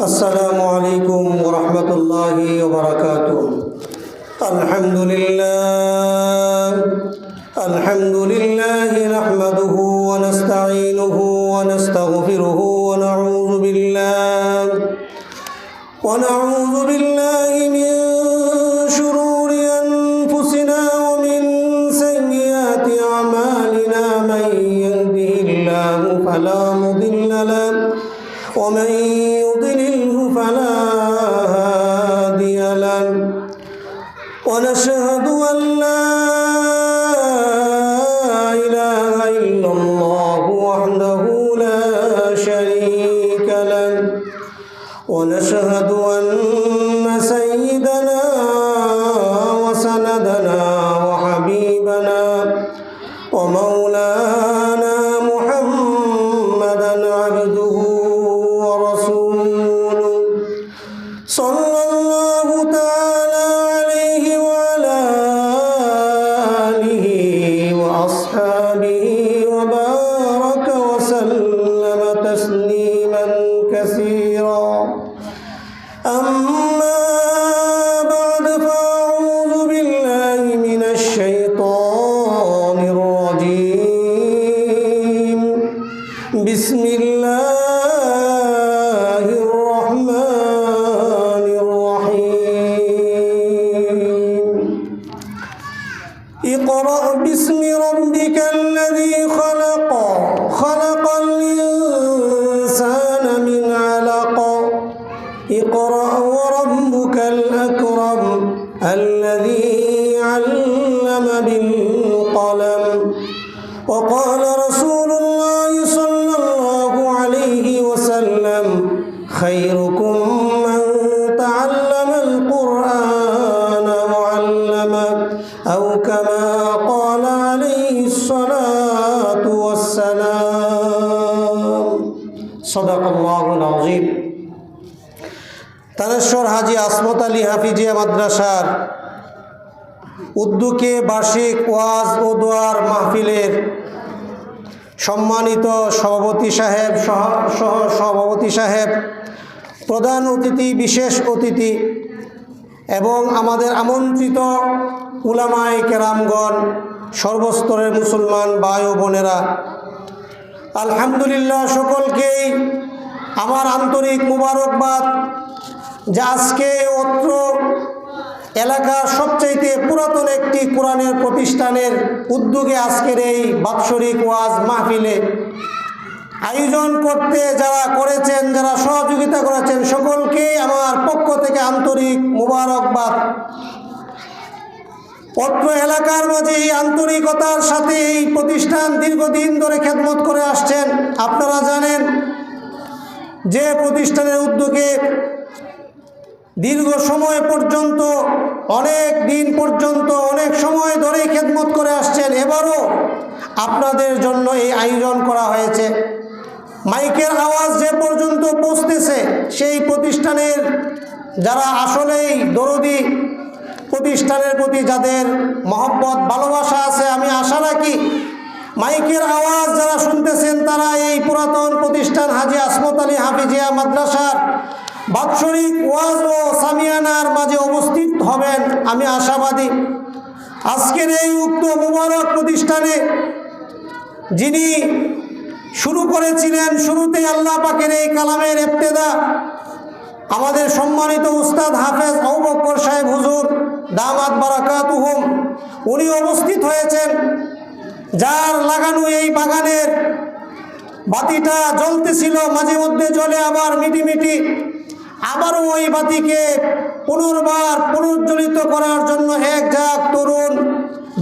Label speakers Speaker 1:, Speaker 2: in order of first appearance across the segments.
Speaker 1: السلام عليكم ورحمة الله وبركاته. الحمد لله الحمد لله نحمده ونستعينه ونستغفره ونعوذ بالله ونعوذ ومولانا الأكرم الذي হাজি আলী হাফিজিয়া মাদ্রাসার উদ্যোগে বার্ষিক ওয়াজ ও দোয়ার মাহফিলের সম্মানিত সভাপতি সাহেব সহ সহ সভাপতি সাহেব, প্রধান অতিথি, বিশেষ অতিথি এবং আমাদের আমন্ত্রিত উলামাই কেরামগণ, সর্বস্তরের মুসলমান ভাই ও বোনেরা, আলহামদুলিল্লাহ সকলকেই আমার আন্তরিক মুবারকবাদ যে আজকে অত্র এলাকার সবচাইতে পুরাতন একটি কোরআনের প্রতিষ্ঠানের উদ্যোগে আজকের এই বাৎসরিক ওয়াজ মাহফিলে আয়োজন করতে যারা করেছেন, যারা সহযোগিতা করেছেন, সকলকে আমার পক্ষ থেকে আন্তরিক মুবারকবাদ। অত্র এলাকার মাঝে এই আন্তরিকতার সাথে এই প্রতিষ্ঠান দীর্ঘদিন ধরে খেদমত করে আসছেন। আপনারা জানেন, যে প্রতিষ্ঠানের উদ্যোগে দীর্ঘ সময় পর্যন্ত, অনেক দিন পর্যন্ত, অনেক সময় ধরেই খেদমত করে আসছেন। এবারও আপনাদের জন্য এই আয়োজন করা হয়েছে। মাইকের আওয়াজ যে পর্যন্ত পৌঁছতেছে সেই প্রতিষ্ঠানের যারা আসলেই দরদি, প্রতিষ্ঠানের প্রতি যাদের মহব্বত, ভালোবাসা আছে, আমি আশা রাখি মাইকের আওয়াজ যারা শুনতেছেন, তারা এই পুরাতন প্রতিষ্ঠান হাজি আসমত আলী হাফিজিয়া মাদ্রাসার বাৎসরিক ওয়াজ ও সামিয়ানার মাঝে উপস্থিত হবেন, আমি আশাবাদী। আজকের এই উক্ত মুবারক প্রতিষ্ঠানে যিনি শুরু করেছিলেন শুরুতে আল্লাহ পাকের এই কালামের এফতেদা আমাদের সম্মানিত উস্তাদ হাফেজ আবুবকর সাহেব হুজুর, দামাত বারাকাতুহুম, উনি অবস্থিত হয়েছেন, যার লাগানো এই বাগানের বাতিটা জ্বলতেছিল, মাঝে মধ্যে জ্বলে আবার মিটিমিটি আবারও ওই বাতিকে পুনর্বার পুনর্জ্বলিত করার জন্য এক ঝাঁক তরুণ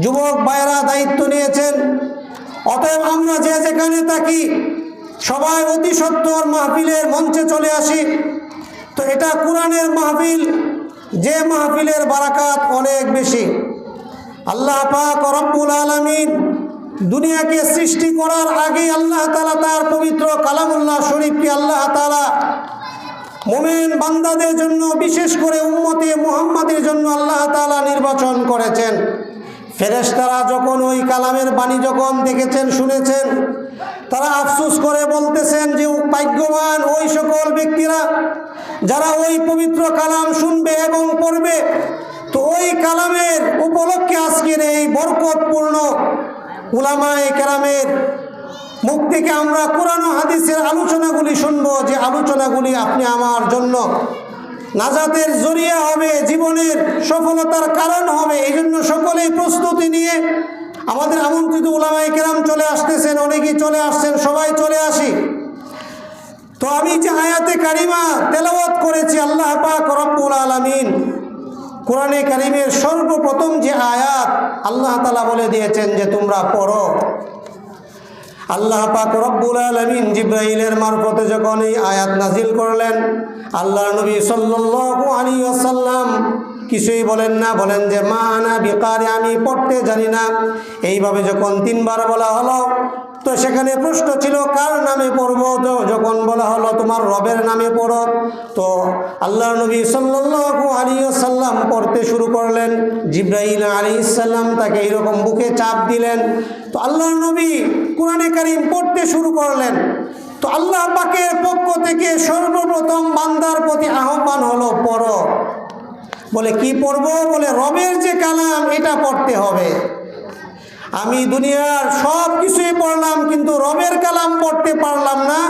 Speaker 1: যুবক ভাইয়েরা দায়িত্ব নিয়েছেন। অতএব আমরা যে যেখানে থাকি, সবাই অতি সত্তর মাহফিলের মঞ্চে চলে আসি। তো এটা কোরআনের মাহফিল, যে মাহফিলের বারাকাত অনেক বেশি। আল্লাহ পাক রব্বুল আলমিন দুনিয়াকে সৃষ্টি করার আগে আল্লাহ তালা তার পবিত্র কালামুল্লাহ শরীফকে আল্লাহ তালা মোমেন বান্দাদের জন্য, বিশেষ করে উম্মতে মুহাম্মাদের জন্য আল্লাহ তালা নির্বাচন করেছেন। ফেরেশতারা যখন ওই কালামের বাণী যখন দেখেছেন, শুনেছেন, তারা আফসোস করে বলতেছেন যে ভাগ্যবান ওই সকল ব্যক্তিরা যারা ওই পবিত্র কালাম শুনবে এবং পড়বে। তো ওই কালামের উপলক্ষে আজকের এই বরকতপূর্ণ উলামায়ে কেরামের মুখ থেকে আমরা কোরআন হাদিসের আলোচনাগুলি শুনব যে আলোচনাগুলি আপনি আমার জন্য নাজাতের জরিয়া হবে, জীবনের সফলতার কারণ হবে এই জন্য সকলেই প্রস্তুতি নিয়ে আমাদের আমন্ত্রিত ওলামাই কেরাম চলে আসতেছেন, অনেকেই চলে আসছেন, সবাই চলে আসি। তো আমি যে আয়াতে কারিমা তেলাওয়াত করেছি, আল্লাহ পাক রব্বুল আলামিন কোরআনে কারিমের সর্বপ্রথম যে আয়াত আল্লাহ তালা বলে দিয়েছেন যে তোমরা পড়ো। আল্লাহ পাক রব্বুল আলমিন জিব্রাইলের মারফতে যখন এই আয়াত নাজিল করলেন আল্লাহ নবী সাল্লাল্লাহু আলাইহি ওয়াসাল্লাম কিছুই বলেন না, বলেন যে, মা আনা বিকারে, আমি পড়তে জানি না। এইভাবে যখন তিনবার বলা হলো তো সেখানে প্রশ্ন ছিল, কার নামে পড়ব? তো যখন বলা হলো, তোমার রবের নামে পড়ো। তো আল্লাহ নবী সাল্লাল্লাহু আলাইহি ওয়াসাল্লাম পড়তে শুরু করলেন। জিব্রাইল আলাইহিস সালাম তাকে এইরকম বুকে চাপ দিলেন। তো আল্লাহ নবী কোরআনে কারিম পড়তে শুরু করলেন। তো আল্লাহ পাকের পক্ষ থেকে সর্বপ্রথম বান্দার প্রতি আহ্বান হলো, পড়ো। বলে, কি পড়ব? বলে, রবের যে কালাম, এটা পড়তে হবে। আমি দুনিয়ার সব কিছুই পড়লাম, কিন্তু রবের কালাম পড়তে পারলাম না।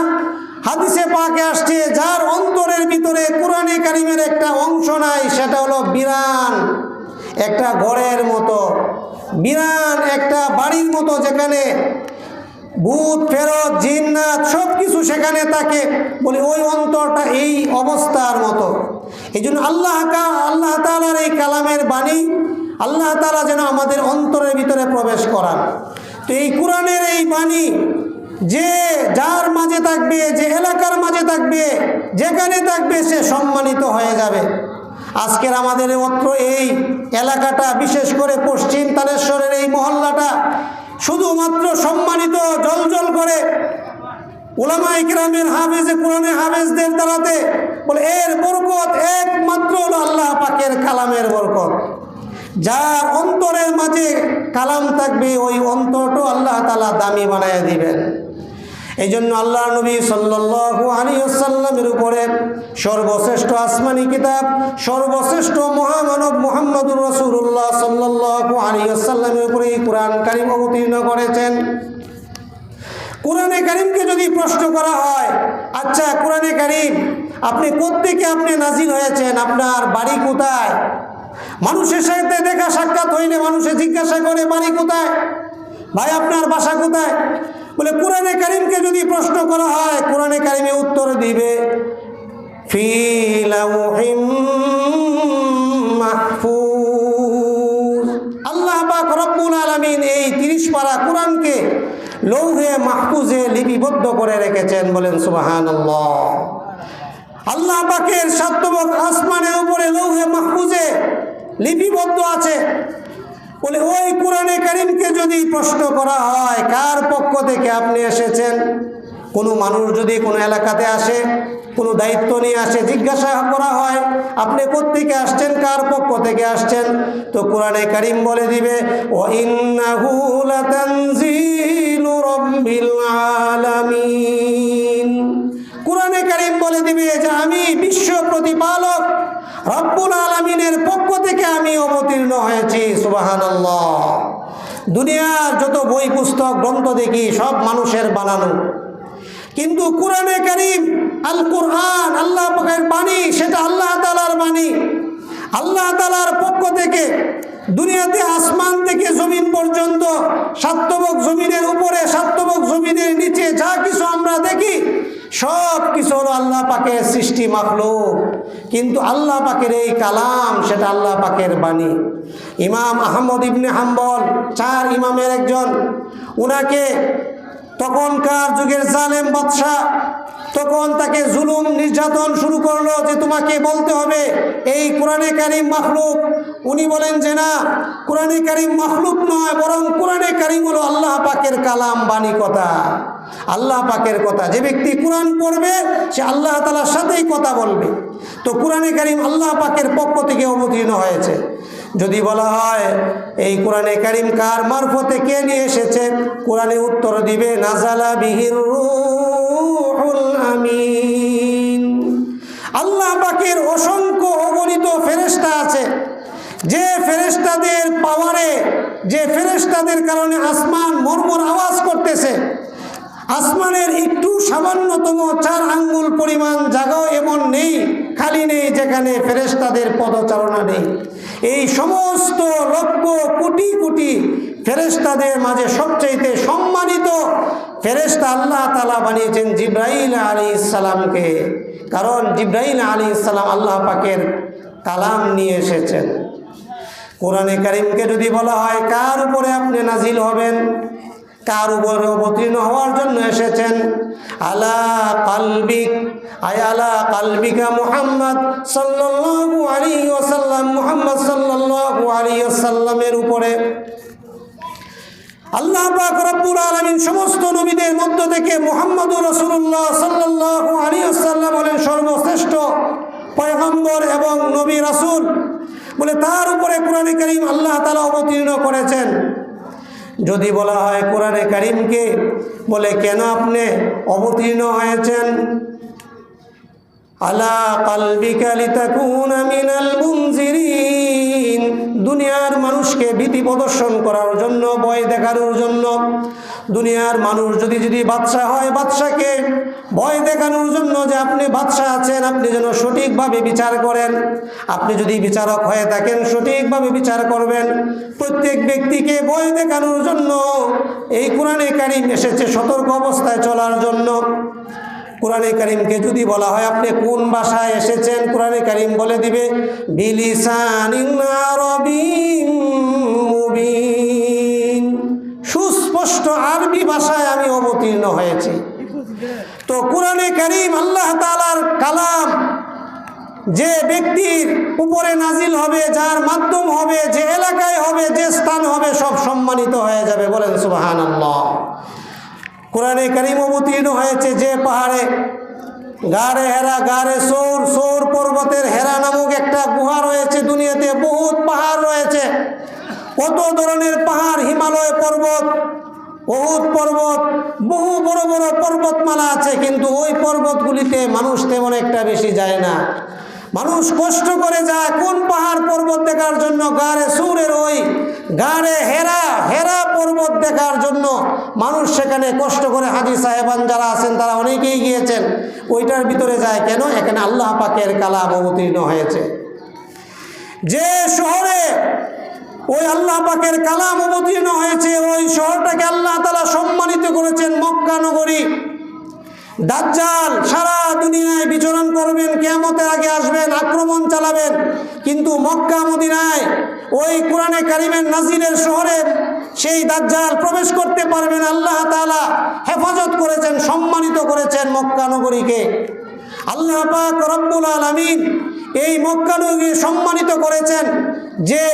Speaker 1: হাদিসে পাকে আসছে, যার অন্তরের ভিতরে কোরআনে কারিমের একটা অংশ নাই, সেটা হলো বিরান, একটা ঘরের মতো। বিরান একটা বাড়ির মতো, যেখানে ভূত, ফেরত, জিন্নাত সব কিছু সেখানে থাকে। বলে, ওই অন্তরটা এই অবস্থার মতো। এই জন্য আল্লাহ আল্লাহ তালার এই কালামের বাণী আল্লাহ তালা যেন আমাদের অন্তরের ভিতরে প্রবেশ করান। তো এই কোরআনের এই বাণী, যে যার মাঝে থাকবে, যে এলাকার মাঝে থাকবে, যেখানে থাকবে, সে সম্মানিত হয়ে যাবে। আজকের আমাদের অত্র এই এলাকাটা, বিশেষ করে পশ্চিম তালেশ্বরের এই মহল্লাটা, শুধুমাত্র সম্মানিত জলজল করে ওলামা ইকরামের হাফেজে, কোরআনে হাফেজদের দ্বারাতে বলে, এর বরকত একমাত্র হলো আল্লাহ পাকের কালামের বরকত। যার অন্তরের মাঝে কালাম থাকবে, ওই অন্তরটা আল্লাহ তালা দামি বানায় দিবেন। এই জন্য আল্লাহ নবী সাল্লাল্লাহু আলাইহি উপরে সর্বশ্রেষ্ঠ আসমানি কিতাব, সর্বশ্রেষ্ঠ মহামানব মুহাম্মদুর রাসূলুল্লাহ সাল্লাল্লাহু আলাইহি ওয়াসাল্লামের উপরে কোরআন কারিম অবতীর্ণ করেছেন। কোরআনে কারিমকে যদি প্রশ্ন করা হয় আচ্ছা কোরআনে কারিম, আপনি কোত্থেকে আপনি নাজিল হয়েছেন? আপনার বাড়ি কোথায়? মানুষের সাথে দেখা সাক্ষাৎ হইলে মানুষে জিজ্ঞাসা করে, বাড়ি কোথায়? ভাই, আপনার বাসা কোথায়? বলে, কোরআনে কারিমকে যদি প্রশ্ন করা হয়, কোরআনে কারিমে উত্তর দিবে আল্লাহ পাক রব্বুল আলামিন এই তিরিশ পারা কোরআনকে লৌহে মাহফুজে লিপিবদ্ধ করে রেখেছেন, বলেন সুবাহান আল্লাহ পাকের সাত্যবক আসমানের উপরে লৌহে মাহফুজে লিপিবদ্ধ আছে। বলে, ওই কোরআনে কারিমকে যদি প্রশ্ন করা হয়, কার পক্ষ থেকে আপনি এসেছেন? কোনো মানুষ যদি কোনো এলাকাতে আসে, কোনো দায়িত্ব নিয়ে আসে, জিজ্ঞাসা করা হয়, আপনি কোত্থেকে আসছেন? কার পক্ষ থেকে আসছেন? তো কোরআনে কারিম বলে দিবে ও কোরআনে কারিম বলে দিবে যে, আমি বিশ্ব প্রতিপালক। রব্বুল আলমিনের পক্ষ থেকে আমি অবতীর্ণ হয়েছি, সুবাহানাল্লাহ। দুনিয়ার যত বই, পুস্তক, গ্রন্থ দেখি, সব মানুষের বানানো। কিন্তু কোরআনে কারিম আল কোরআন আল্লাহ বাণী, সেটা আল্লাহ তালার বাণী। আল্লাহ তালার পক্ষ থেকে দুনিয়াতে আসমান থেকে জমিন পর্যন্ত সাত্তবক জমিনের উপরে, সাত্তবক জমিনের নিচে যা কিছু আমরা দেখি সব কিছু হলো আল্লাহ পাকের সৃষ্টি মাখলো কিন্তু আল্লাহ পাকের এই কালাম, সেটা আল্লাহ পাকের বাণী। ইমাম আহমদ ইবনে হাম্বল, চার ইমামের একজন, উনাকে তখনকার যুগের জালেম বাদশাহ তখন তাকে জুলুম নির্যাতন শুরু করল যে তোমাকে বলতে হবে, এই কোরআনে কারিম মাখলুক। উনি বলেন যে, না, কোরআনে কারিম মাখলুক নয়, বরং কোরআনে কারিম হলো আল্লাহ পাকের কালাম, বাণী, কথা। আল্লাহ পাকের কথা। যে ব্যক্তি কোরআন পড়বে, সে আল্লাহ তালার সাথেই কথা বলবে। তো কোরআনে কারিম আল্লাহ পাকের পক্ষ থেকে অবতীর্ণ হয়েছে। যদি বলা হয়, এই কোরআনে কারিম কার মারফতে কে নিয়ে এসেছে? কোরআনে উত্তর দিবে নাজালা বিহির আমিন। আল্লাহ পাকের অসংখ্য অগণিত ফেরেশতা আছে। যে ফেরেশতাদের পাওয়ারে, যে ফেরেশতাদের কারণে আসমান মর্মর আওয়াজ করতেছে আসমানের একটু সামান্যতম চার আঙ্গুল পরিমাণ জায়গাও এমন নেই, খালি নেই যেখানে ফেরেশতাদের পদচারণা নেই। এই সমস্ত লক্ষ কোটি কোটি ফেরেশতাদের মাঝে সবচাইতে সম্মানিত ফেরেশতা আল্লাহ তালা বানিয়েছেন জিব্রাইল আলী ইসালামকে কারণ জিব্রাইল আলী ইসালাম আল্লাহ পাকের কালাম নিয়ে এসেছেন। কোরআনে কারিমকে যদি বলা হয়, কার উপরে আপনি নাজিল হবেন? কার উপরে অবতীর্ণ হওয়ার জন্য এসেছেন? আলা কালবিক। আয় আলা কালবিকা মুহাম্মদ সাল্লাল্লাহু আলাইহি ওয়াসাল্লাম, মুহাম্মদ সাল্লাল্লাহু আলাইহি ওয়াসাল্লামের উপরে। আল্লাহ পাক রব্বুল আলামিন সমস্ত নবীদের মধ্য থেকে মুহাম্মদুর রাসূলুল্লাহ সাল্লাল্লাহু আলাইহি ওয়াসাল্লাম হলেন সর্বশ্রেষ্ঠ পয়গম্বর এবং নবী রাসূল। বলে তার উপরে কোরআনে কারীম আল্লাহ তাআলা অবতীর্ণ করেছেন। যদি বলা হয় কোরআনে কারিমকে বলে, কেন আপনি অবতীর্ণ হয়েছেন? আলা কালবিকালিতা কুন মিনাল মুনজিরিন। দুনিয়ার মানুষকে ভীতি প্রদর্শন করার জন্য, ভয় দেখানোর জন্য। দুনিয়ার মানুষ যদি যদি বাদশা হয় বাদশাকে ভয় দেখানোর জন্য যে আপনি বাদশা আছেন, আপনি যেন সঠিকভাবে বিচার করেন। আপনি যদি বিচারক হয়ে থাকেন, সঠিকভাবে বিচার করবেন। প্রত্যেক ব্যক্তিকে ভয় দেখানোর জন্য এই কোরআনে কারিম এসেছে সতর্ক অবস্থায় চলার জন্য। কোরআনে কারিমকে যদি বলা হয়, আপনি কোন ভাষায় এসেছেন? কোরআনে করিম বলে দিবে সুস্পষ্ট আরবি ভাষায় আমি অবতীর্ণ হয়েছি। তো কোরআনে কারিম আল্লাহ তাআলার কালাম যে ব্যক্তির উপরে নাজিল হবে, যার মাধ্যম হবে, যে এলাকায় হবে, যে স্থান হবে, সব সম্মানিত হয়ে যাবে। বলেন সুবহানাল্লাহ। কোরআনে কারিম অবতীর্ণ হয়েছে যে পাহাড়ে গাড়ে হেরা, গাড়ে সৌর সৌর পর্বতের হেরা নামক একটা গুহা রয়েছে, দুনিয়াতে বহুত পাহাড় রয়েছে। কত ধরনের পাহাড়, হিমালয় পর্বত, বহুত পর্বত, বহু বড় বড় পর্বতমালা আছে, কিন্তু ওই পর্বতগুলিতে মানুষ তেমন একটা বেশি যায় না। মানুষ কষ্ট করে যায়, কোন পাহাড় পর্বত দেখার জন্য? গাড়ে সুরের ওই, গাড়ে হেরা হেরা পর্বত দেখার জন্য। মানুষ সেখানে কষ্ট করে হাজি সাহেবান যারা আছেন, তারা অনেকেই গিয়েছেন। ওইটার ভিতরে যায় কেন? এখানে আল্লাহ পাকের কালাম অবতীর্ণ হয়েছে। যে শহরে ওই আল্লাহ পাকের কালাম অবতীর্ণ হয়েছে, ওই শহরটাকে আল্লাহ তালা সম্মানিত করেছেন, মক্কা নগরী। দাজ্জাল সারা দুনিয়ায় বিচরণ করবেন, কেয়ামতের আগে আসবেন, আক্রমণ চালাবেন। কিন্তু মক্কা, মদিনায় ওই কোরআনে কারিমের নাজিরের শহরে সেই দাজ্জাল প্রবেশ করতে পারবেন। আল্লাহ তাআলা হেফাজত করেছেন, সম্মানিত করেছেন মক্কা নগরীকে। আল্লাহ পাক রব্বুল আলামিন এই মক্কা নগরী সম্মানিত করেছেন যে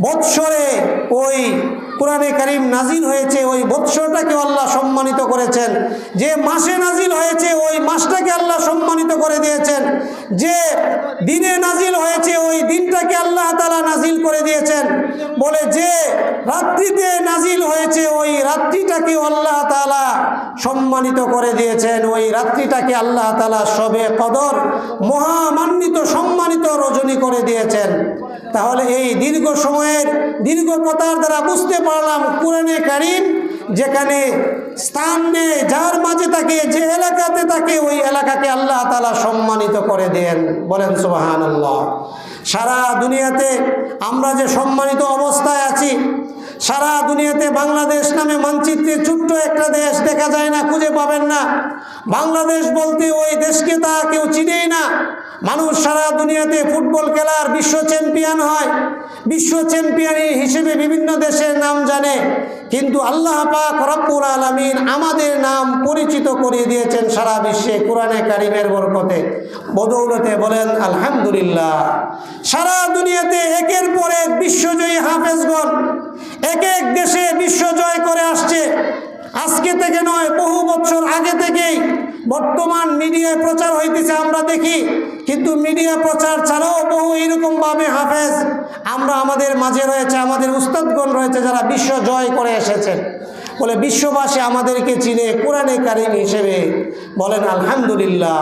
Speaker 1: বৎসরে ওই কোরআনে কারিম নাজিল হয়েছে, ওই বৎসরটাকে আল্লাহ সম্মানিত করেছেন। যে মাসে নাজিল হয়েছে, ওই মাসটাকে আল্লাহ সম্মানিত করে দিয়েছেন। যে দিনে নাজিল হয়েছে, ওই নাজিল করে দিয়েছেন। বলে, যে রাত্রিতে নাজিল হয়েছে, ওই রাত্রিটাকে আল্লাহ তালা সম্মানিত করে দিয়েছেন। ওই রাত্রিটাকে আল্লাহ তালা সবে কদর, মহামান্বিত, সম্মানিত, রজনী করে দিয়েছেন। তাহলে এই দীর্ঘ সময়ের দীর্ঘ কথার দ্বারা বুঝতে পারলাম, কোরআনে কারিম যেখানে স্থান নেই, যার মাঝে থাকে, যে এলাকাতে থাকে, ওই এলাকাকে আল্লাহ তালা সম্মানিত করে দেন। বলেন সুবাহান আল্লাহ সারা দুনিয়াতে আমরা যে সম্মানিত অবস্থায় আছি, সারা দুনিয়াতে বাংলাদেশ নামে মানচিত্রে ছোট্ট একটা দেশ দেখা যায় না, খুঁজে পাবেন না। বাংলাদেশ বলতে ওই দেশকে তা কেউ চিনেই না। মানুষ সারা দুনিয়াতে ফুটবল খেলার বিশ্ব চ্যাম্পিয়ন হয়। বিশ্ব চ্যাম্পিয়ন হিসেবে বিভিন্ন দেশের নাম জানে। কিন্তু আল্লাহ পাক রব্বুল আলমিন আমাদের নাম পরিচিত করিয়ে দিয়েছেন সারা বিশ্বে কোরআনে কারিমের বরকতে। বদৌলতে বলেন, আলহামদুলিল্লাহ। সারা দুনিয়াতে একের পর এক বিশ্বজয়ী হাফেজগণ এক এক দেশে বিশ্ব জয় করে আসছে। আজকে থেকে নয়, বহু বছর আগে থেকেই বর্তমান মিডিয়ায় প্রচার হইতেছে, আমরা দেখি। কিন্তু মিডিয়া প্রচার ছাড়াও বহু এইরকমভাবে হাফেজ আমরা আমাদের মাঝে রয়েছে, আমাদের উস্তাদগণ রয়েছে যারা বিশ্ব জয় করে এসেছেন। বলে বিশ্ববাসী আমাদেরকে চিনে কোরআনে কারিম হিসেবে বলেন, আলহামদুলিল্লাহ।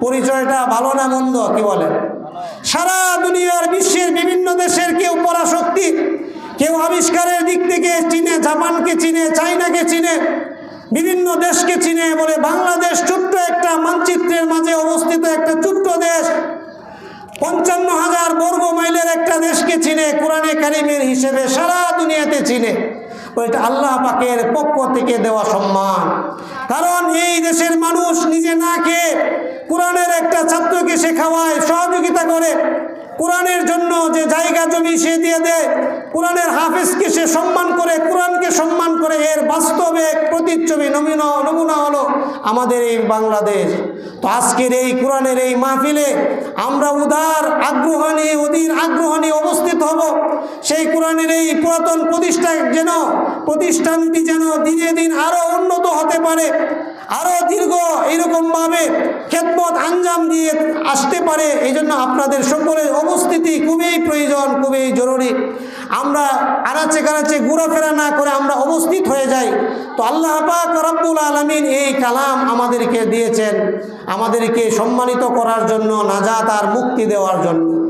Speaker 1: পরিচয়টা ভালো না মন্দ, কি বলেন? সারা দুনিয়ার বিশ্বের বিভিন্ন দেশের কেউ পরাশক্তি কেউ আবিষ্কারের দিক থেকে চিনে, জাপানকে চিনে, চাইনাকে চিনে, বিভিন্ন দেশকে চিনে বলে বাংলাদেশ ছোট্ট একটা মানচিত্রের মাঝে অবস্থিত একটা ছোট্ট দেশ। পঞ্চান্ন হাজার বর্গ মাইলের একটা দেশকে চিনে, কোরআনে কারিমের হিসেবে সারা দুনিয়াতে চিনে। ওইটা আল্লাহ পাকের পক্ষ থেকে দেওয়া সম্মান। কারণ এই দেশের মানুষ নিজে না খেয়ে কোরআনের একটা ছাত্রকে শেখাওয়ায় সহযোগিতা করে। কোরআনের জন্য যে জায়গা জমি সে দিয়ে দেয়। কোরআনের হাফেজকে সে সম্মান করে, কোরআনকে সম্মান করে, এর বাস্তবে প্রতিচ্ছবি, নমুনা নমুনা হলো আমাদের এই বাংলাদেশ। তো আজকের এই কোরআনের এই মাহফিলে আমরা উদার আগ্রহ নিয়ে, অধীর আগ্রহ নিয়ে অবস্থিত হব। সেই কোরআনের এই পুরাতন প্রতিষ্ঠা যেন, প্রতিষ্ঠানটি যেন দিনে দিন আরও উন্নত হতে পারে। আরও দীর্ঘ এইরকমভাবে খেদমত আঞ্জাম দিয়ে আসতে পারে এই জন্য আপনাদের সকলের অবস্থিতি খুবই প্রয়োজন, খুবই জরুরি। আমরা আনাচে কানাচে ঘোরাফেরা না করে আমরা অবস্থিত হয়ে যাই। তো আল্লাহ পাক রব্বুল আলমিন এই কালাম আমাদেরকে দিয়েছেন, আমাদেরকে সম্মানিত করার জন্য, নাজাত আর মুক্তি দেওয়ার জন্য।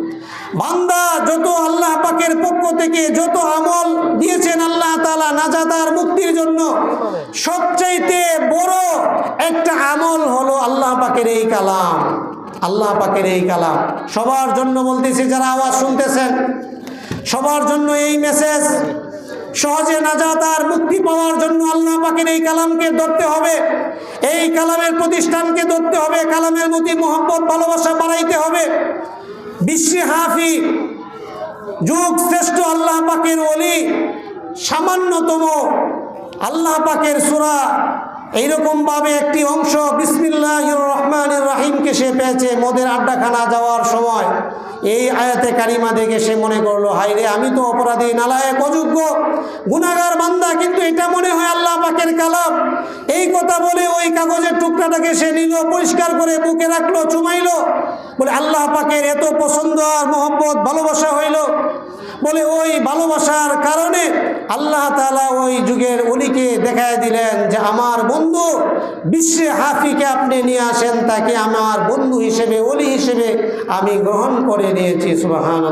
Speaker 1: বান্দা, যত আল্লাহ পাকের পক্ষ থেকে যত আমল দিয়েছেন আল্লাহ তালা নাজাতার মুক্তির জন্য, সবচাইতে বড় একটা আমল হলো আল্লাহ পাকের এই কালাম। আল্লাহ পাকের এই কালাম। সবার জন্য বলতেছি, যারা আওয়াজ শুনতেছেন, সবার জন্য এই মেসেজ সহজে নাজাত আর মুক্তি পাওয়ার জন্য আল্লাহ পাকের এই কালামকে ধরতে হবে। এই কালামের প্রতিষ্ঠানকে ধরতে হবে, কালামের প্রতি মোহাম্মত ভালোবাসা বাড়াইতে হবে। বিশ্বে হাফি যুগ শ্রেষ্ঠ আল্লাহ পাকের অলি সামান্যতম আল্লাহ পাকের সুরা, এইরকমভাবে একটি অংশ বিসমিল্লাহ রহমান রাহিমকে সে পেয়েছে মদের আড্ডাখানা যাওয়ার সময়। এই আয়াতে কারিমা দেখে সে মনে করল হাই রে, আমি তো অপরাধী, নালায়ক, অযোগ্য গুনাগার বান্দা, কিন্তু এটা মনে হয় আল্লাহ পাকের কালাম। এই কথা বলে ওই কাগজের টুকরাটাকে সে নিল, পরিষ্কার করে বুকে রাখল, চুমাইলো। বলে, আল্লাহ পাকের এত পছন্দ আর মোহব্বত, ভালোবাসা হইল। বলে, ওই ভালোবাসার কারণে আল্লাহ তালা ওই যুগের অলিকে দেখায় দিলেন যে, আমার বন্ধু বিশ্বে হাফিকে আপনি নিয়ে আসেন, তাকে আমার বন্ধু হিসেবে, অলি হিসেবে আমি গ্রহণ করে নিয়েছি। সুবাহান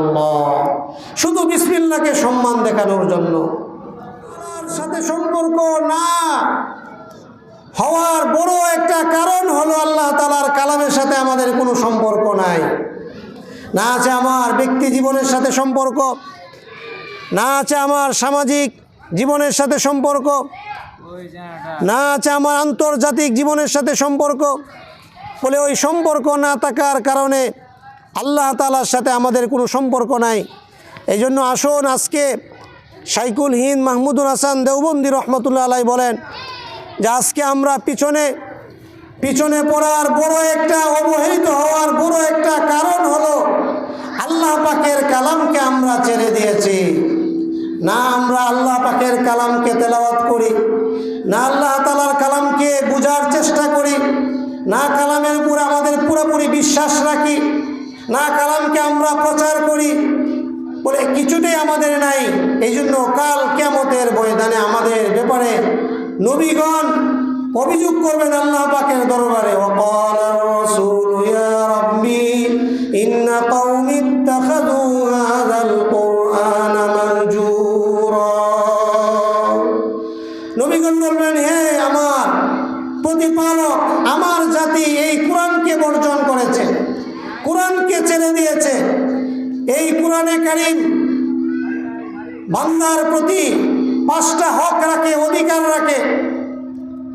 Speaker 1: শুধু বিসমিল্লাকে সম্মান দেখানোর জন্য। সাথে সম্পর্ক না। হওয়ার বড় একটা কারণ হলো আল্লাহ তালার কালামের সাথে আমাদের কোনো সম্পর্ক নাই। না আছে আমার ব্যক্তি জীবনের সাথে সম্পর্ক, না আছে আমার সামাজিক জীবনের সাথে সম্পর্ক, না আছে আমার আন্তর্জাতিক জীবনের সাথে সম্পর্ক। বলে ওই সম্পর্ক না থাকার কারণে আল্লাহ তালার সাথে আমাদের কোনো সম্পর্ক নাই। এই জন্য আসুন আজকে সাইকুল হিন্দ মাহমুদুল হাসান দেওবন্দি রহমতুল্লাহ আলাই বলেন যে আজকে আমরা পিছনে পিছনে পড়ার বড় একটা অবহেলিত হওয়ার বড় একটা কারণ হলো আল্লাহ পাকের কালামকে আমরা ছেড়ে দিয়েছি। না আমরা আল্লাহ পাকের কালামকে তেলাওয়াত করি, না আল্লাহ তালার কালামকে বোঝার চেষ্টা করি, না কালামের উপর আমাদের পুরোপুরি বিশ্বাস রাখি, না কালামকে আমরা প্রচার করি বলে কিছুটাই আমাদের নাই। এই জন্য কাল কেমতের ময়দানে আমাদের ব্যাপারে নবীগণ অভিযোগ করবেন আল্লাহ পাকের দরবারে وقال الرسول يا ربي إن قوم اتخذوا هذا القرآن مهجورا নবীগণ বলবেন হে আমার প্রতিপালক আমার জাতি এই কোরআনকে বর্জন করেছে কোরআনকে ছেড়ে দিয়েছে এই কোরআনে কারিম বান্দার প্রতি পাঁচটা হক রাখে, অধিকার রাখে।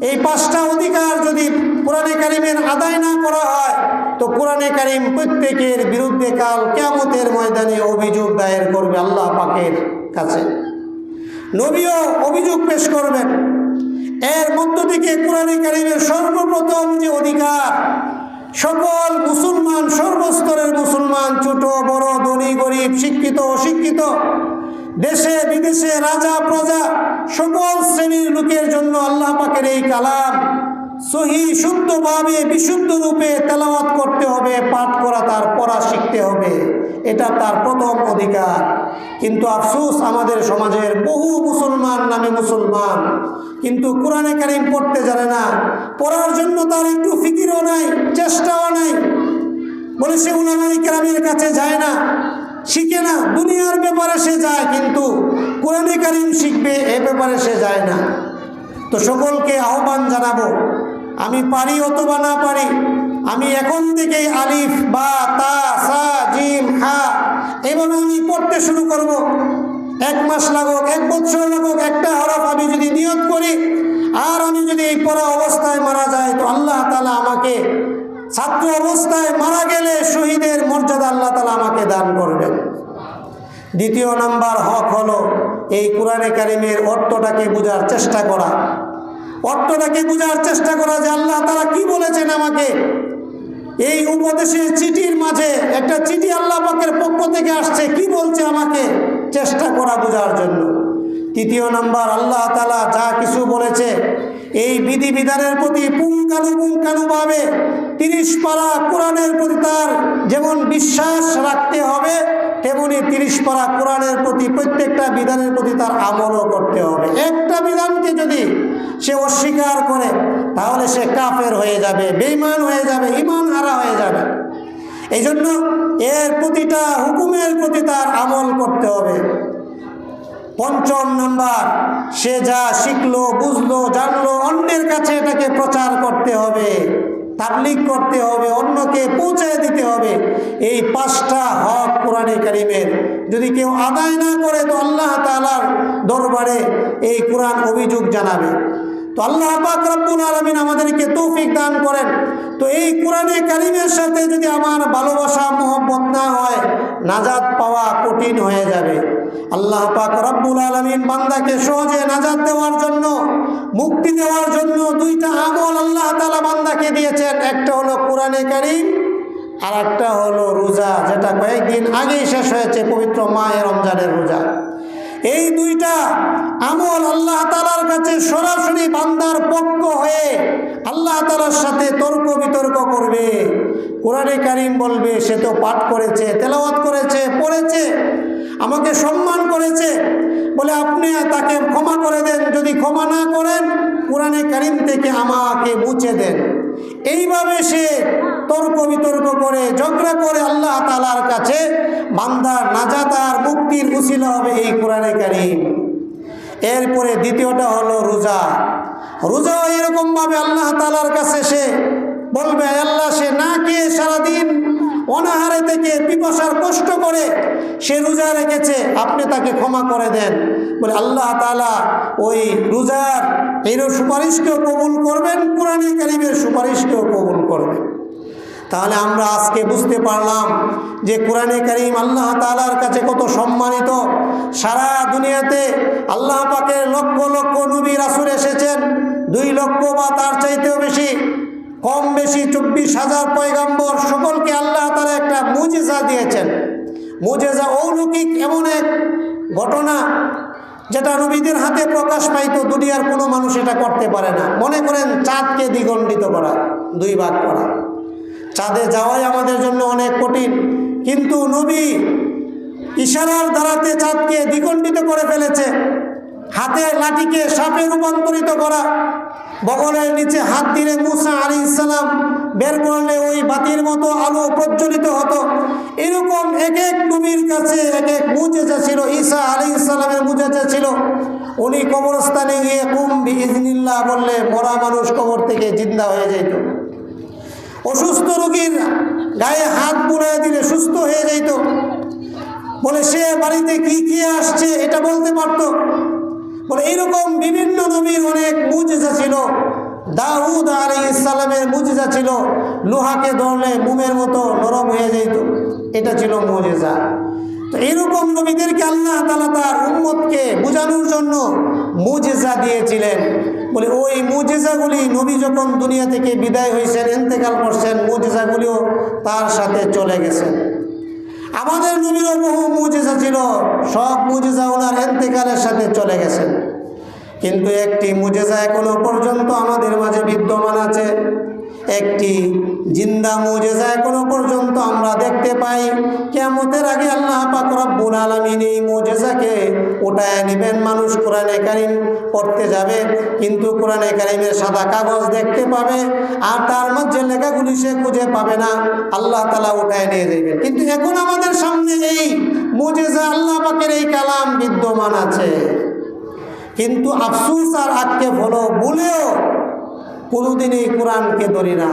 Speaker 1: এই পাঁচটা অধিকার যদি কোরআনে কারিমের আদায় না করা হয়, তো কোরআনে কারিম প্রত্যেকের বিরুদ্ধে কাল কেমতের ময়দানে অভিযোগ দায়ের করবে আল্লাহ পাকের কাছে। নবীও অভিযোগ পেশ করবেন। এর মধ্য থেকে কোরআনে কারিমের সর্বপ্রথম যে অধিকার, সকল মুসলমান, সর্বস্তরের মুসলমান, ছোট, বড়, ধনী, গরিব, শিক্ষিত, অশিক্ষিত দেশে, বিদেশে, রাজা, প্রজা, সকল শ্রেণির লোকের জন্য আল্লাহ পাকের এই কালাম সহি, শুদ্ধভাবে, বিশুদ্ধ রূপে তেলাওয়াত করতে হবে, পাঠ করা, তার পড়া শিখতে হবে। এটা তার প্রথম অধিকার। কিন্তু আফসোস, আমাদের সমাজের বহু মুসলমান নামে মুসলমান। কিন্তু কোরআনে কারিম পড়তে জানে না। পড়ার জন্য তার একটু ফিকিরও নাই, চেষ্টাও নাই। বলে সে উলামাই কেরামের কাছে যায় না। শিখে না, দুনিয়ার ব্যাপারে সে যায়, কিন্তু কোরআনে কারিম শিখবে, এ ব্যাপারে সে যায় না। তো সকলকে আহ্বান জানাব, আমি পারি অথবা না পারি, আমি এখন থেকেই আলিফ, বা, তা, সা জিম হা এবার আমি পড়তে শুরু করব। এক মাস লাগুক, এক বছর লাগুক, একটা হরফ আমি যদি নিয়ত করি, আর আমি যদি এই পড়া অবস্থায় মারা যায় তো আল্লাহ তালা আমাকে ছাত্র অবস্থায় মারা গেলে শহীদের মর্যাদা আল্লাহ তালা আমাকে দান করবেন। দ্বিতীয় নাম্বার হক হলো এই কোরআনে কারিমের অর্থটাকে বোঝার চেষ্টা করা। অর্থটাকে বোঝার চেষ্টা করা যে আল্লাহ তারা কি বলেছেন আমাকে? এই উপদেশের চিঠির মাঝে একটা চিঠি আল্লাহ পাকের পক্ষ থেকে আসছে, কি বলছে আমাকে? চেষ্টা করা বোঝার জন্য। তৃতীয় নাম্বার, আল্লাহ তালা যা কিছু বলেছে, এই বিধিবিধানের প্রতি পুঙ্খানু পুঙ্খানুভাবে তিরিশ পারা কোরআনের প্রতি তার যেমন বিশ্বাস রাখতে হবে, তেমনি তিরিশ পারা কোরআনের প্রতি প্রত্যেকটা বিধানের প্রতি তার আমলও করতে হবে। একটা বিধানকে যদি সে অস্বীকার করে, তাহলে সে কাফের হয়ে যাবে বেইমান হয়ে যাবে ইমান হারা হয়ে যাবে। এই জন্য এর প্রতিটা হুকুমের প্রতি তার আমল করতে হবে। পঞ্চম নাম্বার, সে যা শিখলো, বুঝলো, জানলো, অন্যের কাছে এটাকে প্রচার করতে হবে তাবলিক করতে হবে, অন্যকে পৌঁছে দিতে হবে। এই পাঁচটা হক কোরআনে কারিমের। যদি কেউ আদায় না করে, তো আল্লাহ তালার দরবারে এই কোরআন অভিযোগ জানাবে। তো আল্লাহ পাক আলমিন আমাদেরকে তৌফিক দান করেন। তো এই কোরআনে কারিমের সাথে যদি আমার ভালোবাসা, মোহব্বত না হয় নাজাদ পাওয়া কঠিন হয়ে যাবে। আল্লাহ পাক রব্বুল আলমিন বান্দাকে সহজে নাজাদ দেওয়ার জন্য, মুক্তি দেওয়ার জন্য দুইটা আমল আল্লাহ তালা বান্দাকে দিয়েছেন। একটা হলো কোরআনে কারিম আর একটা হলো রোজা, যেটা কয়েকদিন আগেই শেষ হয়েছে, পবিত্র মায়ের রমজানের রোজা। এই দুইটা আমল আল্লাহ তালার কাছে সরাসরি বান্দার পক্ষ হয়ে আল্লাহ তালার সাথে তর্ক বিতর্ক করবে। কোরআনে কারিম বলবে, সে তো পাঠ করেছে, তেলাওয়াত করেছে, পড়েছে। আমাকে সম্মান করেছে। বলে, আপনি তাকে ক্ষমা করে দেন। যদি ক্ষমা না করেন, কোরআনে কারিম থেকে আমাকে মুছে দেন। এইভাবে সে তর্ক বিতর্ক করে, ঝগড়া করে আল্লাহ তালার কাছে। বান্দার নাজাতার মুক্তির উচিল হবে এই কোরআনে কারিম। এরপরে দ্বিতীয়টা হলো রোজা। রোজা এরকমভাবে আল্লাহ তালার কাছে সে বলবে, আল্লাহ সে না খেয়ে সারাদিন অনাহারে থেকে পিপাসার কষ্ট করে সে রোজা রেখেছে, আপনি তাকে ক্ষমা করে দেন। বলে আল্লাহ তালা ওই রোজার এর সুপারিশকেও কবুল করবেন, কোরআনী কারিমের সুপারিশকেও কবুল করবেন। তাহলে আমরা আজকে বুঝতে পারলাম যে কোরআনে করিম আল্লাহ তালার কাছে কত সম্মানিত। সারা দুনিয়াতে আল্লাহ পাকের লক্ষ লক্ষ নবী রাসুল এসেছেন, দুই লক্ষ বা তার চাইতেও বেশি। কম বেশি চব্বিশ হাজার পয়গাম্বর সকলকে আল্লাহ তারা একটা মুজেজা দিয়েছেন। মুজেজা অলৌকিক এমন এক ঘটনা যেটা নবীদের হাতে প্রকাশ পাইতো, দুনিয়ার কোনো মানুষ এটা করতে পারে না। মনে করেন চাঁদকে দ্বিগণ্ডিত করা, দুই ভাগ করা। চাঁদে যাওয়াই আমাদের জন্য অনেক কঠিন। কিন্তু নবী ইশারার দ্বারাতে চাঁদকে দ্বিগণ্ডিত করে ফেলেছে। হাতের লাঠিকে সাপে রূপান্তরিত করা বগলের নিচে হাত দিলে মুসা আলী ইসলাম বের করলে ওই বাতির মতো আলো প্রজ্বলিত হতো। এরকম এক এক নবীর কাছে এক এক মুজেজা ছিল, ঈসা আলী ইসলামের মুজেজা ছিল। উনি কবরস্থানে গিয়ে কুম্বি ইজনিল্লাহ বললে, মরা মানুষ কবর থেকে জিন্দা হয়ে যেত অসুস্থ রোগীর গায়ে হাত বুড়ায় দিলে সুস্থ হয়ে যেত বলে, সে বাড়িতে কি কি আসছে? এটা বলতে পারত। বলে এইরকম বিভিন্ন নবীর অনেক মুজেজা ছিল। দাউদ আলী ইসলামের মুজেজা ছিল। লোহাকে ধরলে মুমের মতো নরম হয়ে যেত। এটা ছিল মুজিজা। তো এইরকম নবীদেরকে আল্লাহ তালা তার উম্মতকে বোঝানোর জন্য মুজেজা দিয়েছিলেন। বলে ওই মুজেজাগুলি নবী যখন দুনিয়া থেকে বিদায় হয়েছেন এন্তেকাল করছেন, মুজেজাগুলিও তার সাথে চলে গেছেন। আমাদের নবীরও বহু মুজিজা ছিল, সব মুজিজা ওনার এন্তেকালের সাথে চলে গেছেন। কিন্তু একটি মুজেজা এখনও পর্যন্ত আমাদের মাঝে বিদ্যমান আছে। একটি জিন্দা মুজেজা এখনও পর্যন্ত আমরা দেখতে পাই। কেমতের আগে আল্লাহ পাক রব্বুল আলামিন এই মুজেজাকে উঠায় নেবেন। মানুষ কোরআনে কারিম পড়তে যাবে, কিন্তু কোরআনে কারিমের সাদা কাগজ দেখতে পাবে আর তার মধ্যে লেখাগুলি সে খুঁজে পাবে না। আল্লাহ তালা উঠায় নিয়ে যাবেন কিন্তু এখন আমাদের সামনে এই মুজেজা আল্লাহ পাকের এই কালাম বিদ্যমান আছে। কিন্তু আফসুস আর আক্ষেপ হলো বলেও কোনোদিনই কোরআনকে ধরি না।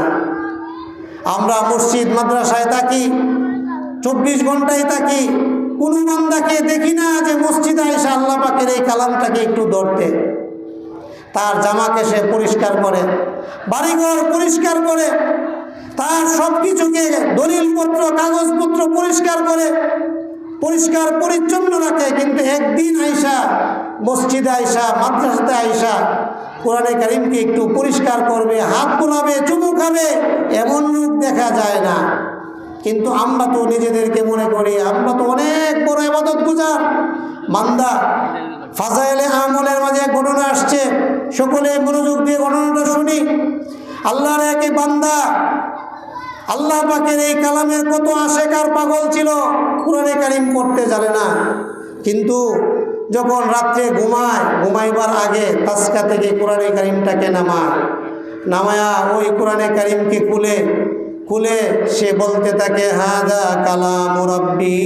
Speaker 1: আমরা মসজিদ, মাদ্রাসায় থাকি, চব্বিশ ঘন্টায় থাকি, কোনো বান্দাকে দেখি না যে মসজিদ আইসা আল্লাহ পাকের এই কালামটাকে একটু ধরতে। তার জামাকে সে পরিষ্কার করে, বাড়িঘর পরিষ্কার করে, তার সব কিছুকে দলিলপত্র, কাগজপত্র পরিষ্কার করে, পরিষ্কার পরিচ্ছন্ন রাখে। কিন্তু একদিন আইসা মসজিদে আইসা, মাদ্রাসাতে আইসা কোরআনে কারিমকে একটু পরিষ্কার করবে, হাত বোলাবে, চুমু খাবে, এমন লোক দেখা যায় না। কিন্তু আমরা তো নিজেদেরকে মনে করি, আমরা তো অনেক বড় এবাদত গুজার। মান্দা ফাজাইলে আমলের মাঝে ঘটনা আসছে, সকলে মনোযোগ দিয়ে ঘটনাটা শুনি। আল্লাহর একে বান্দা, আল্লাহ পাকের এই কালামের কত আশেকার পাগল ছিল, কোরআনে কারিম করতে জানে না। কিন্তু যখন রাত্রে ঘুমায়, ঘুমাইবার আগে তাস্কা থেকে কোরআনে কারিমটাকে নামায়। নামায়া ওই কোরআনে কারিমকে খুলে খুলে সে বলতে থাকে হাদা কালা মুরব্বি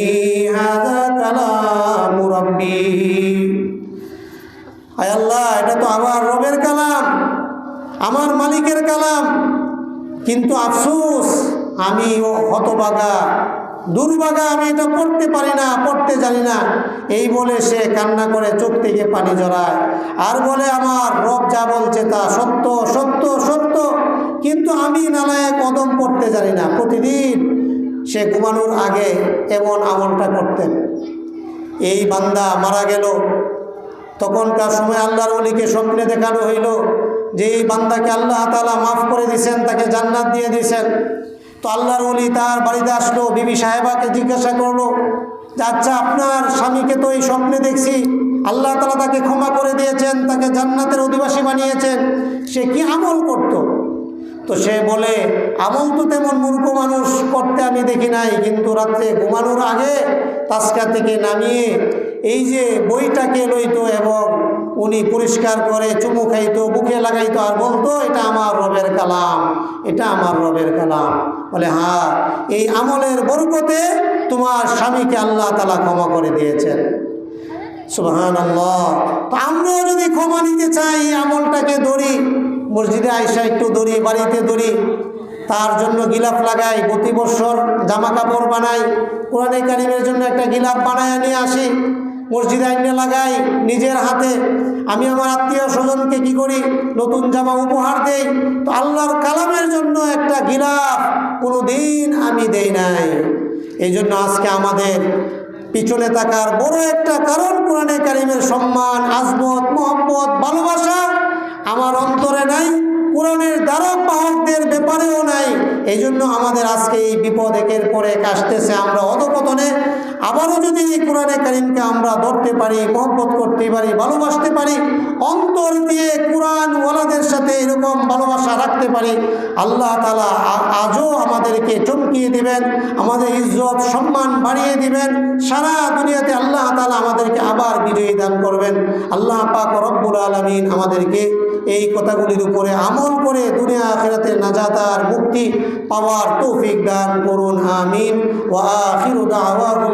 Speaker 1: হাদা কালা মুরব্বি আয় আল্লাহ, এটা তো আমার রবের কালাম, আমার মালিকের কালাম। কিন্তু আফসোস, আমি ও হতবাগা দুর্বাগা আমি এটা পড়তে পারি না, পড়তে জানি না। এই বলে সে কান্না করে চোখ থেকে পানি জড়ায়। আর বলে, আমার রব যা বলছে তা সত্য সত্য সত্য। কিন্তু আমি নালায় কদম পড়তে জানি না। প্রতিদিন সে ঘুমানোর আগে এমন আমলটা করতেন। এই বান্দা মারা গেল। তখনকার সময় আল্লাহর অলিকে স্বপ্নে দেখানো হইল যে এই বান্দাকে আল্লাহ তালা মাফ করে দিয়েছেন তাকে জান্নাত দিয়ে দিয়েছেন তো আল্লাহর অলি তার বাড়িতে আসলো, বিবি সাহেবাকে জিজ্ঞাসা করল যে আচ্ছা আপনার স্বামীকে তো এই স্বপ্নে দেখছি। আল্লাহ তালা তাকে ক্ষমা করে দিয়েছেন, তাকে জান্নাতের অধিবাসী বানিয়েছেন। সে কি আমল করতো? তো সে বলে, আমল তো তেমন মূর্খ মানুষ করতে আমি দেখি নাই, কিন্তু রাত্রে ঘুমানোর আগে তাস্কা থেকে নামিয়ে এই যে বইটাকে লইতো এবং উনি পরিষ্কার করে চুমু খাইতো, বুকে লাগাইতো আর বলতো, এটা আমার রবের কালাম, এটা আমার রবের কালাম। বলে হ্যাঁ এই আমলের বরকতে তোমার স্বামীকে আল্লাহ তালা ক্ষমা করে দিয়েছেন। সুবহান আল্লাহ তো আমরাও যদি ক্ষমা নিতে চাই, এই আমলটাকে ধরি, মসজিদে আইসা একটু ধরি, বাড়িতে ধরি, তার জন্য গিলাফ লাগাই, প্রতি বছর জামা কাপড় বানাই, কোরআনে কারিমের জন্য একটা গিলাফ বানায় নিয়ে আসি। মসজিদে আইনে লাগাই, নিজের হাতে। আমি আমার আত্মীয় স্বজনকে কি করি? নতুন জামা উপহার দেই। তো আল্লাহর কালামের জন্য একটা গিলাফ কোনো দিন আমি দেই নাই। এই জন্য আজকে আমাদের পিছনে থাকার বড় একটা কারণ কোরআনে কারিমের সম্মান, আজমত মোহাম্মত ভালোবাসা আমার অন্তরে নাই, কোরআনের দ্বারক বাহকদের ব্যাপারেও নাই। এই জন্য আমাদের আজকে এই বিপদ একের পরে এক আসতেছে, আমরা অধপতনে আবারও যদি এই কোরআনে কারিমকে আমরা ধরতে পারি, মহব্বত করতে পারি, ভালোবাসতে পারি, অন্তর দিয়ে কোরআন ওয়ালাদের সাথে এরকম ভালোবাসা রাখতে পারি, আল্লাহ তালা আজও আমাদেরকে চমকিয়ে দিবেন, আমাদের ইজ্জত, সম্মান বাড়িয়ে দিবেন, সারা দুনিয়াতে আল্লাহ তালা আমাদেরকে আবার বিজয়ী দান করবেন। আল্লাহ পাক রব্বুল আলমিন আমাদেরকে এই কথাগুলির উপরে আমল করে দুনিয়া আখেরাতে নাজাতার মুক্তি পাওয়ার তৌফিক দান করুন, আমিন। ওয়া আখিরু দাওয়াহুম